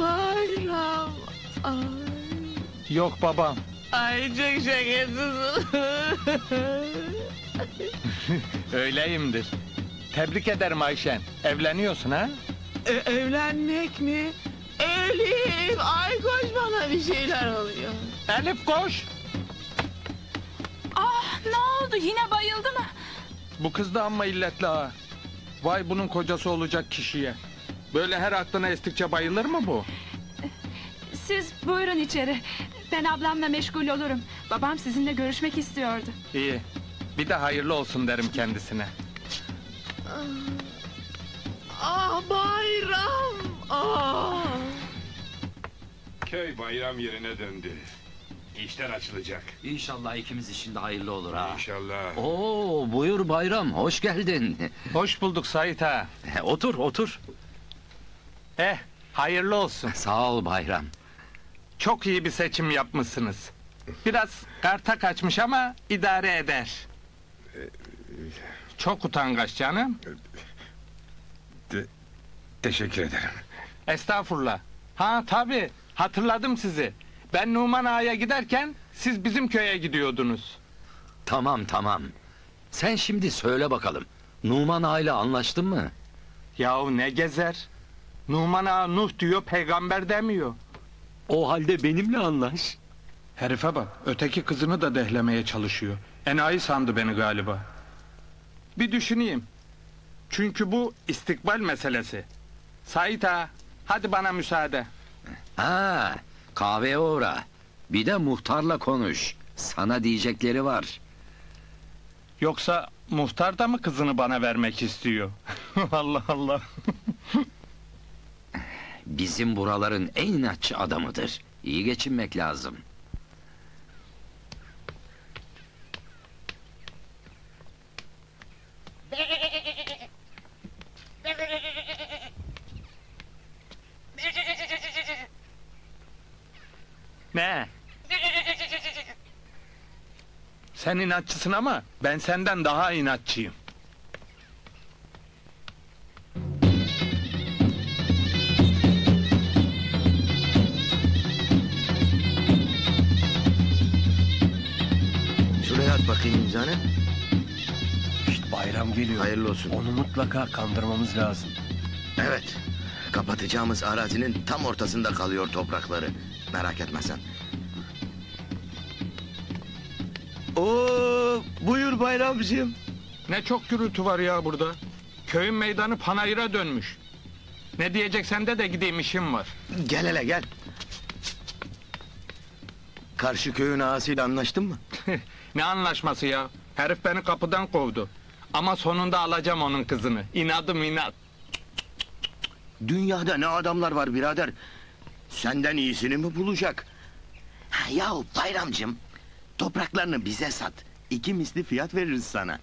Bayram. Ay. Yok babam. Ay çok şakasız. Öyleyimdir. Tebrik ederim Ayşen. Evleniyorsun ha? E, evlenmek mi? Elif, ay koş bana bir şeyler oluyor. Elif koş. Ah ne oldu yine bayıldı mı? Bu kız da amma illetli ha. Vay bunun kocası olacak kişiye. Böyle her aklına estikçe bayılır mı bu? Siz buyurun içeri. Ben ablamla meşgul olurum. Babam sizinle görüşmek istiyordu. İyi. Bir de hayırlı olsun derim kendisine. Ah bayram. Ah. Köy bayram yerine döndü. İşler açılacak. İnşallah ikimiz için de hayırlı olur ha. İnşallah. Oo buyur bayram hoş geldin. Hoş bulduk Sait ha. otur otur. Eh, hayırlı olsun. Sağ ol bayram. Çok iyi bir seçim yapmışsınız. Biraz karta kaçmış ama idare eder. Çok utangaç canım. Teşekkür ederim. Estağfurullah. Ha tabii, hatırladım sizi. Ben Numan Ağa'ya giderken siz bizim köye gidiyordunuz. Tamam tamam. Sen şimdi söyle bakalım. Numan aile anlaştın mı? Yahu ne gezer? Numan Ağa Nuh diyor, peygamber demiyor. O halde benimle anlaş. Herife bak, öteki kızını da dehlemeye çalışıyor. Enayi sandı beni galiba. Bir düşüneyim. Çünkü bu istikbal meselesi. Sait ağa, hadi bana müsaade. Ha kahveye uğra. Bir de muhtarla konuş. Sana diyecekleri var. Yoksa muhtar da mı kızını bana vermek istiyor? Allah Allah. Bizim buraların en inatçı adamıdır. İyi geçinmek lazım. Ne? Sen inatçısın ama ben senden daha inatçıyım. Geliyor. Hayırlı olsun. Onu mutlaka kandırmamız lazım. Evet. Kapatacağımız arazinin tam ortasında kalıyor toprakları. Merak etme sen. Oo, buyur bayramcığım. Ne çok gürültü var ya burada. Köyün meydanı panayıra dönmüş. Ne diyeceksen de de gideyim işim var. Gel hele gel. Karşı köyün ağasıyla anlaştın mı? ne anlaşması ya? Herif beni kapıdan kovdu. Ama sonunda alacağım onun kızını. İnadım inat. Dünyada ne adamlar var birader. Senden iyisini mi bulacak? Ha, yahu bayramcığım. Topraklarını bize sat. İki misli fiyat veririz sana.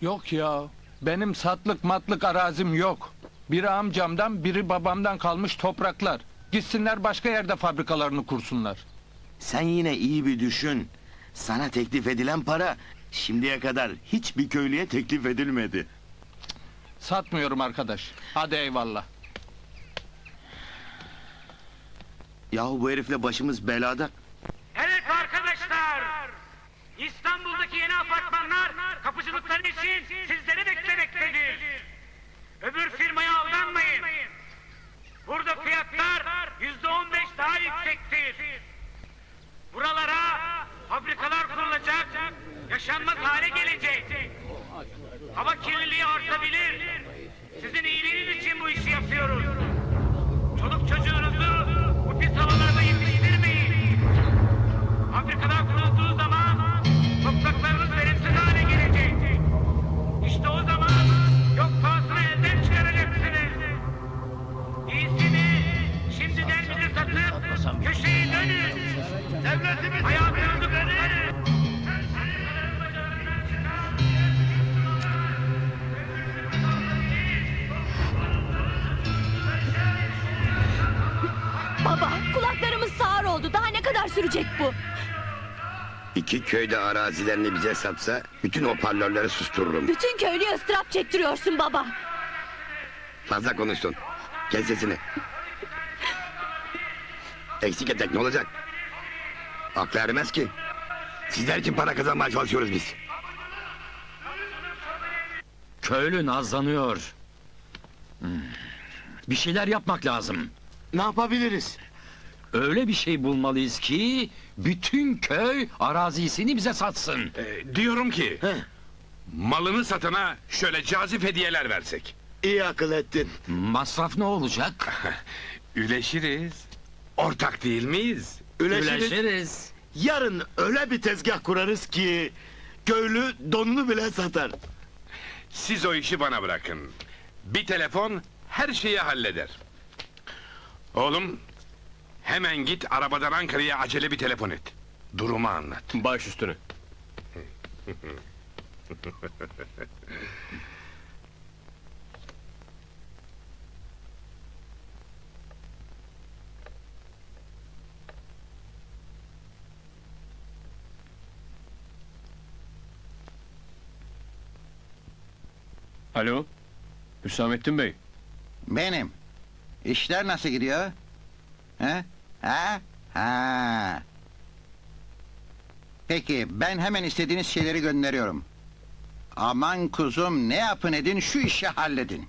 Yok ya. Benim satlık matlık arazim yok. Biri amcamdan, biri babamdan kalmış topraklar. Gitsinler başka yerde fabrikalarını kursunlar. Sen yine iyi bir düşün. Sana teklif edilen para şimdiye kadar hiçbir köylüye teklif edilmedi. Satmıyorum arkadaş. Hadi eyvallah. Yahu bu herifle başımız belada. Evet arkadaşlar. İstanbul'daki yeni apartmanlar kapıcılıkları için sizleri beklemektedir. Öbür firmaya aldanmayın. Burada fiyatlar yüzde on yaşanmaz hale gelecek. Hava kirliliği artabilir. Sizin iyiliğiniz için bu işi yapıyoruz. İki köyde arazilerini bize satsa bütün hoparlörleri sustururum. Bütün köylüye ıstırap çektiriyorsun baba. Fazla konuştun. Kes sesini. Eksik etek ne olacak? Aklı ermez ki. Sizler için para kazanmaya çalışıyoruz biz. Köylü nazlanıyor. Hmm. Bir şeyler yapmak lazım. Ne yapabiliriz? Öyle bir şey bulmalıyız ki bütün köy arazisini bize satsın. Ee, diyorum ki... He. Malını satana şöyle cazip hediyeler versek. İyi akıl ettin. Masraf ne olacak? Üleşiriz. Ortak değil miyiz? Üleşiriz. Yarın öyle bir tezgah kurarız ki... ...köylü donunu bile satar. Siz o işi bana bırakın. Bir telefon her şeyi halleder. Oğlum, hemen git arabadan Ankara'ya acele bir telefon et. Durumu anlat. Baş üstüne. Alo. Hüsamettin Bey. Benim. İşler nasıl gidiyor? He? Ha? Ha. Peki ben hemen istediğiniz şeyleri gönderiyorum. Aman kuzum ne yapın edin şu işi halledin.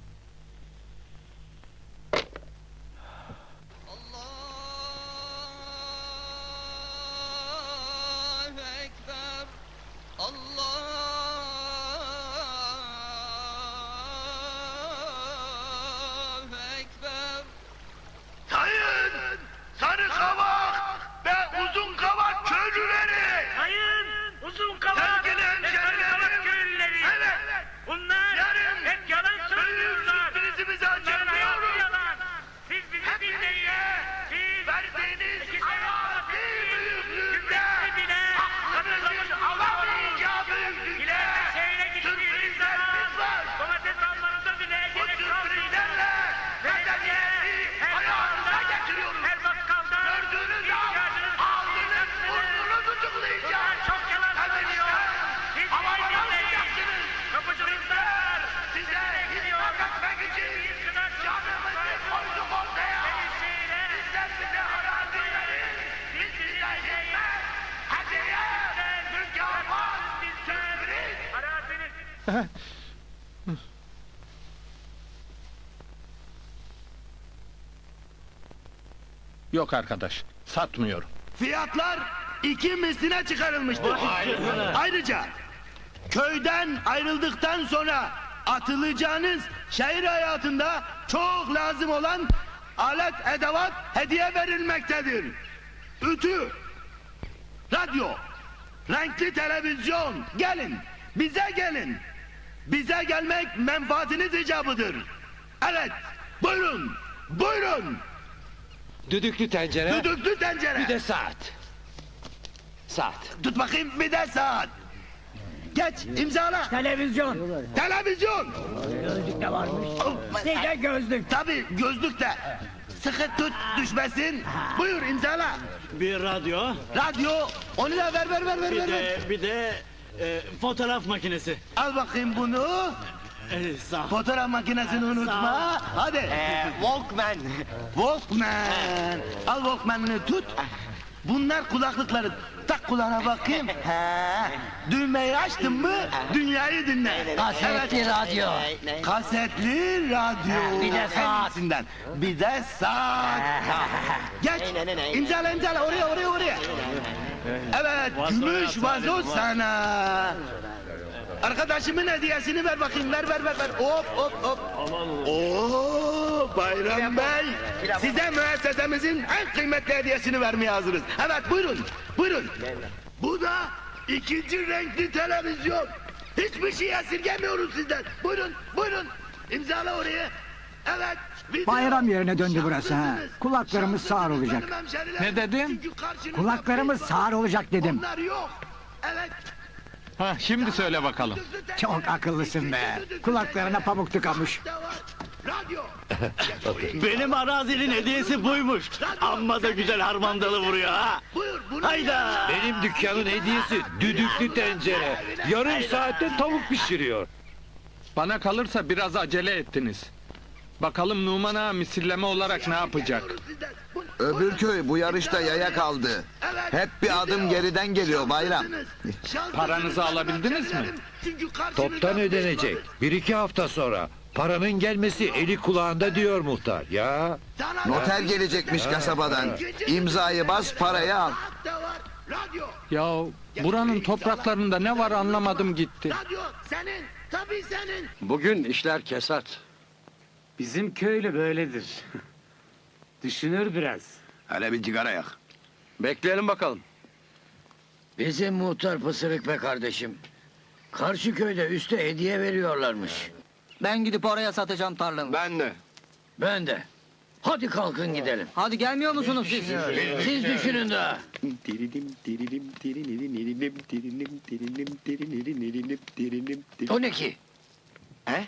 Yok arkadaş, satmıyorum. Fiyatlar iki misline çıkarılmıştır. Ayrıca köyden ayrıldıktan sonra atılacağınız şehir hayatında çok lazım olan alet edevat hediye verilmektedir. Ütü, radyo, renkli televizyon gelin bize gelin. Bize gelmek menfaatiniz icabıdır. Evet buyurun buyurun. Düdüklü tencere. Düdüklü tencere. Bir de saat. Saat. Tut bakayım bir de saat. Geç imzala. Televizyon. Televizyon. Gözlük de varmış. Bir de gözlük. Tabii gözlük de. Sıkı tut düşmesin. Buyur imzala. Bir radyo, Radyo. Onu da ver ver ver ver. bir ver. de bir de e, fotoğraf makinesi. Al bakayım bunu. E, sağ. Fotoğraf makinesini unutma. Hadi. Walkman. Walkman. Al Walkman'ını tut. Bunlar kulaklıkları. Tak kulağına bakayım. He. Düğmeyi açtın mı dünyayı dinle. Kasetli radyo. Kasetli radyo. Bir de saat. Bir de saat. Geç. İmzala imzala oraya oraya oraya. Evet gümüş vazo sana. Arkadaşımın hediyesini ver bakayım ver ver ver ver. Hop hop hop. Oo Bayram Bey. Size müessesemizin en kıymetli hediyesini vermeye hazırız. Evet buyurun. Buyurun. Bu da ikinci renkli televizyon. Hiçbir şey esirgemiyoruz sizden. Buyurun buyurun. İmzala oraya. Evet. video. Bayram yerine döndü burası ha. Şanslısınız. Kulaklarımız sağır Şanslısınız olacak. hemşeriler. Ne dedin? Çünkü karşınızda Kulaklarımız bir sağır olacak dedim. Onlar yok. Evet. Ha, şimdi söyle bakalım. Çok akıllısın be. Kulaklarına pamuk tıkamış. Radyo. Benim arazinin hediyesi buymuş. Amma da güzel harmandalı vuruyor ha. Buyur bunu. Hayda. Benim dükkanın hediyesi düdüklü tencere. Yarım saatte tavuk pişiriyor. Bana kalırsa biraz acele ettiniz. Bakalım Numan Ağa misilleme olarak ne yapacak? Öbür köy bu yarışta yaya kaldı. Hep bir adım geriden geliyor bayram. Paranızı alabildiniz mi? Toptan ödenecek. Bir iki hafta sonra. Paranın gelmesi eli kulağında diyor muhtar. Ya Noter gelecekmiş kasabadan. İmzayı bas parayı al. Ya buranın topraklarında ne var anlamadım gitti. Bugün işler kesat. Bizim köylü böyledir. Düşünür biraz. Hele bir sigara yak. Bekleyelim bakalım. Bizim muhtar pısırık be kardeşim. Karşı köyde üste hediye veriyorlarmış. Ben gidip oraya satacağım tarlamı. Ben de. Ben de. Hadi kalkın gidelim. Hadi gelmiyor musunuz siz? Siz düşünün daha. O ne ki? He?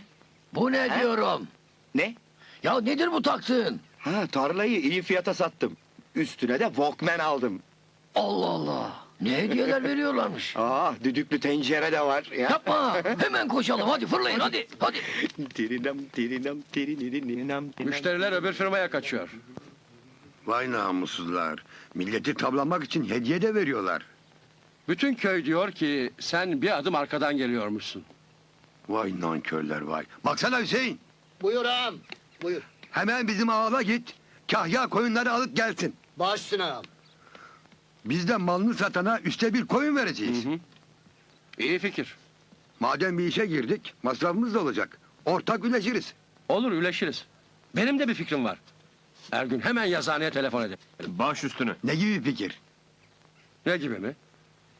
Bu ne diyorum? Ne? Ya nedir bu taktığın? Ha tarlayı iyi fiyata sattım. Üstüne de Walkman aldım. Allah Allah. Ne hediyeler veriyorlarmış. Aa düdüklü tencere de var. Ya. Yapma. Hemen koşalım. Hadi fırlayın hadi. Hadi. Tirinam tirinam tirinirinam Müşteriler öbür firmaya kaçıyor. Vay namussuzlar. Milleti tablamak için hediye de veriyorlar. Bütün köy diyor ki sen bir adım arkadan geliyormuşsun. Vay nankörler vay. Baksana Hüseyin. Buyur ağam. Buyur. Hemen bizim ağala git. Kahya koyunları alıp gelsin. Baş üstüne ağam. Biz de malını satana üste bir koyun vereceğiz. İyi fikir. Madem bir işe girdik masrafımız da olacak. Ortak üleşiriz. Olur üleşiriz. Benim de bir fikrim var. Ergün hemen yazıhaneye telefon edin. Baş üstüne. Ne gibi fikir? Ne gibi mi?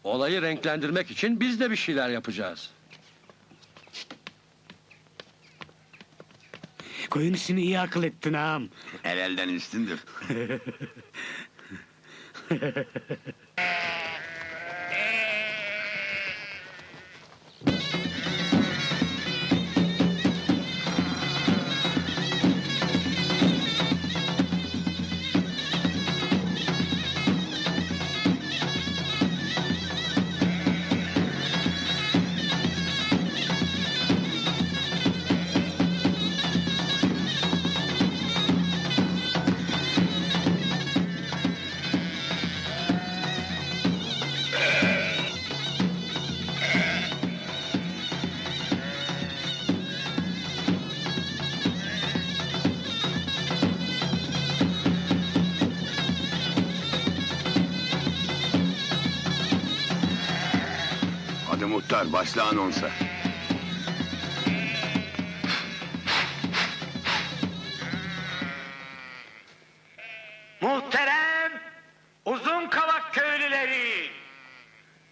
Olayı renklendirmek için biz de bir şeyler yapacağız. Koyun işini iyi akıl ettin ağam. El elden üstündür. muhtar başla anonsa. Muhterem Uzun Kavak köylüleri.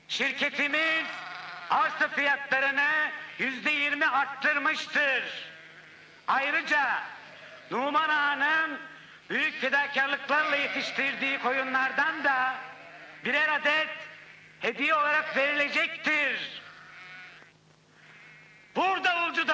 Şirketimiz arsa fiyatlarını yüzde yirmi arttırmıştır. Ayrıca Numan Ağa'nın büyük fedakarlıklarla yetiştirdiği koyunlardan da birer adet hediye olarak verilecektir. Burada Ulcu'da